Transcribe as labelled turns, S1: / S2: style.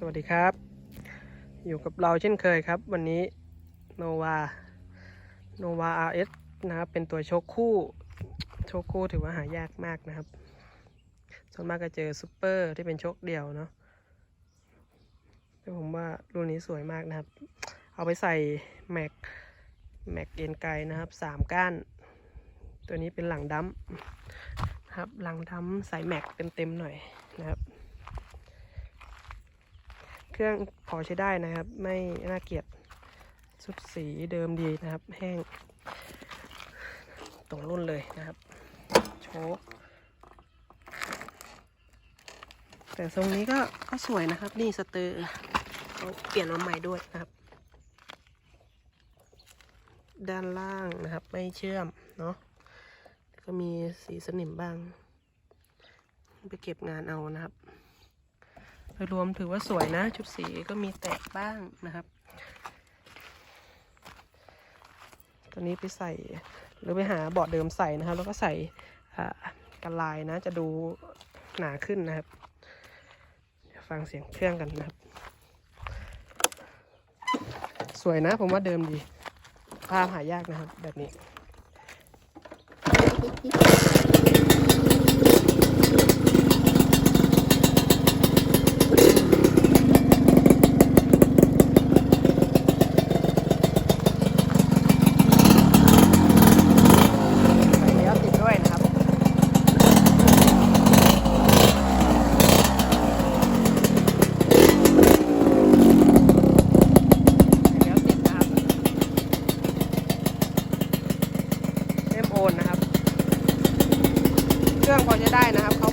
S1: สวัสดีครับ อยู่กับเราเช่นเคยครับ วันนี้ Nova Nova RS นะครับเป็นตัวโชคคู่ โชคคู่ถือว่าหายากมากนะครับ ส่วนมากก็เจอซูเปอร์ที่เป็นโชคเดี่ยวเนาะแต่ผมว่ารุ่นนี้สวยมากนะครับ เอาไปใส่แม็กแม็กเอ็นไกนะครับสามก้าน ตัวนี้เป็นหลังดัมครับหลังดัมใส่แม็กเต็มๆหน่อยนะครับ เครื่องพอใช้ได้นะครับ ไม่น่าเกลียดสุดสีเดิมดีนะครับ แห้ง ตรงรุ่นเลยนะครับ โชคแต่ทรงนี้ก็ก็สวยนะครับ นี่สเตอร์เขาเปลี่ยนมาใหม่ด้วยนะครับ ด้านล่างนะครับ ไม่เชื่อมเนาะก็มีสีสนิมบ้าง ไปเก็บงานเอานะครับ ดยรวมถือว่าสวยนะ ชุดสีก็มีแตกบ้างนะครับ ตัวนี้ไปใส่หรือไปหาบาะเดิมใส่นะครับ แล้วก็ใส่กันลายนะ จะดูหนาขึ้นนะครับเดี๋ยวฟังเสียงเครื่องกันนะครับ สวยนะผมว่าเดิมดี ภาพหายากนะครับแบบนี้างพอจะได้นะครับเขา